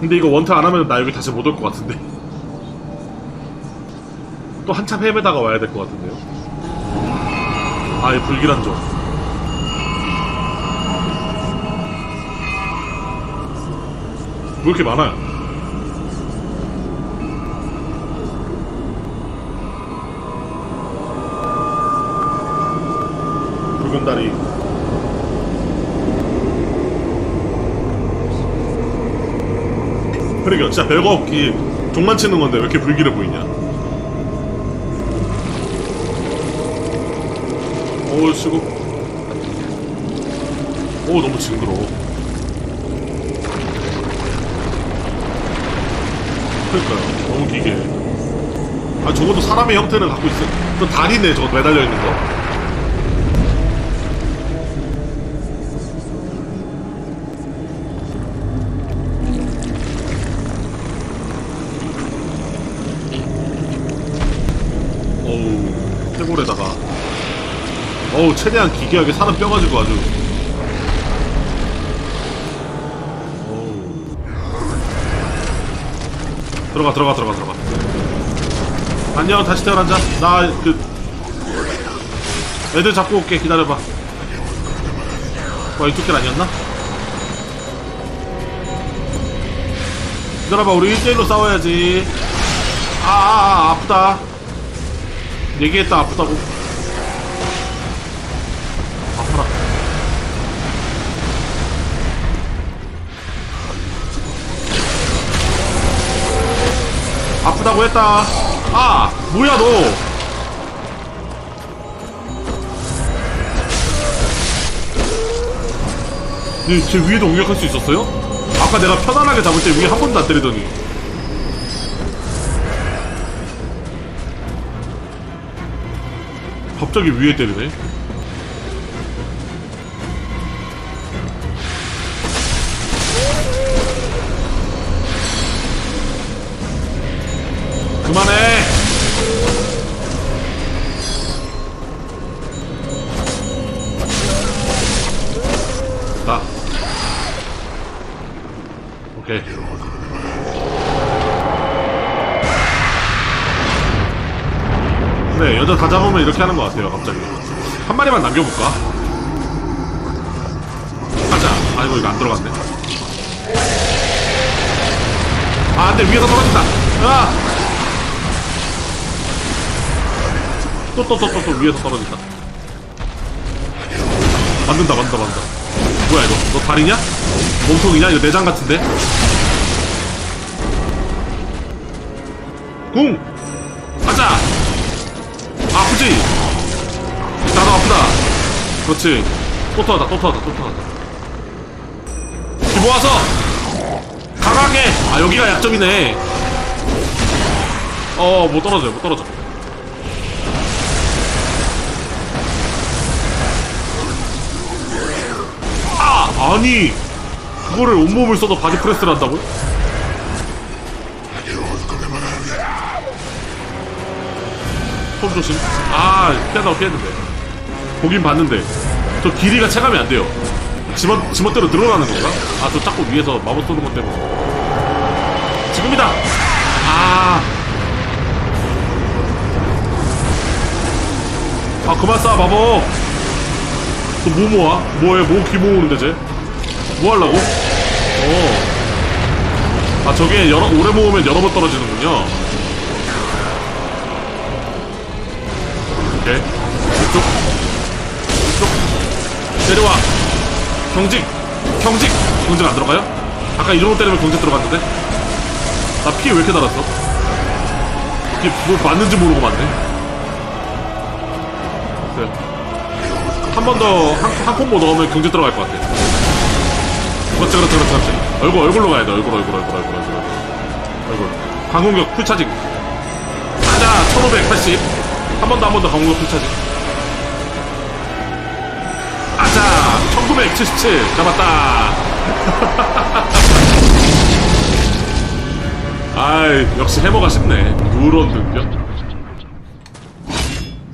근데 이거 원타 안 하면 나 여기 다시 못 올 것 같은데. 또 한참 헤매다가 와야 될 것 같은데요. 아, 이 불길한 점. 왜 이렇게 많아요? 붉은 다리. 그러니까 진짜 별거 없기 종만 치는 건데 왜 이렇게 불길해 보이냐? 어우 쓰고. 오 너무 징그러워. 그러니까요. 너무 기게. 아 저것도 사람의 형태를 갖고 있어. 저 다리네 저거 매달려 있는 거. 해골에다가. 어우 최대한 기괴하게 사람 뼈 가지고 아주. 어우. 들어가 들어가 들어가 들어가. 안녕 다시 태어난자. 나 그 애들 잡고 올게 기다려봐. 와 이쪽 길 아니었나? 기다려봐 우리 1대1로 싸워야지. 아, 아, 아 아프다. 얘기했다 아프다고. 아파라. 아프다고 했다. 아, 뭐야 너? 네, 제 위에도 공격할 수 있었어요? 아까 내가 편안하게 잡을 때 위에 한 번도 안 때리더니. 갑자기 위에 때리네. 그만해. 나. 오케이. 네, 여자 다 잡으면 이렇게 하는 것 같아요, 갑자기. 한 마리만 남겨볼까? 가자. 아이고, 이거 안 들어갔네. 아, 안 돼, 위에서 떨어진다. 아! 또, 또, 또, 또, 또, 위에서 떨어진다. 만든다, 만든다, 만든다. 뭐야, 이거? 너 다리냐? 몸통이냐? 이거 내장 같은데? 궁! 가자! 아프지? 나도 아프다. 그렇지. 또 터졌다, 또 터졌다, 또 터졌다. 집어와서! 강하게! 아, 여기가 약점이네. 어, 못 떨어져요, 못 떨어져. 아! 아니! 그거를 온몸을 써도 바디 프레스를 한다고요? 손 조심. 아, 피한다고 피했는데. 보긴 봤는데. 저 길이가 체감이 안 돼요. 지멋, 지멋대로 늘어나는 건가? 아, 저 자꾸 위에서 마법 쏘는 것 때문에. 지금이다! 아. 아, 그만 쏴, 마법! 또뭐 모아? 뭐해, 뭐기 모으는데, 쟤? 뭐 하려고? 어. 아, 저게 여러, 오래 모으면 여러 번 떨어지는군요. 오케이. 이쪽. 이쪽. 내려와. 경직. 경직. 경직 안 들어가요? 아까 거 때리면 경직 들어갔는데? 나 피 왜 이렇게 달았어? 이게 뭐 맞는지 모르고 맞네. 그래. 한번 더, 한, 한 콤보 넣으면 경직 들어갈 것 같아. 그렇지, 그렇지, 그렇지, 그렇지. 얼굴, 얼굴로 가야 돼. 얼굴, 얼굴, 얼굴, 얼굴, 얼굴. 얼굴. 강공격 풀 차징. 가자, 1580. 한 번 더, 한 번 더 강공격 풀차징. 아자! 1977! 잡았다! 아이, 역시 해머가 쉽네. 누런.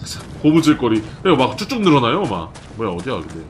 자, 고무줄거리. 이거 막 쭉쭉 늘어나요, 막. 뭐야, 어디야, 근데.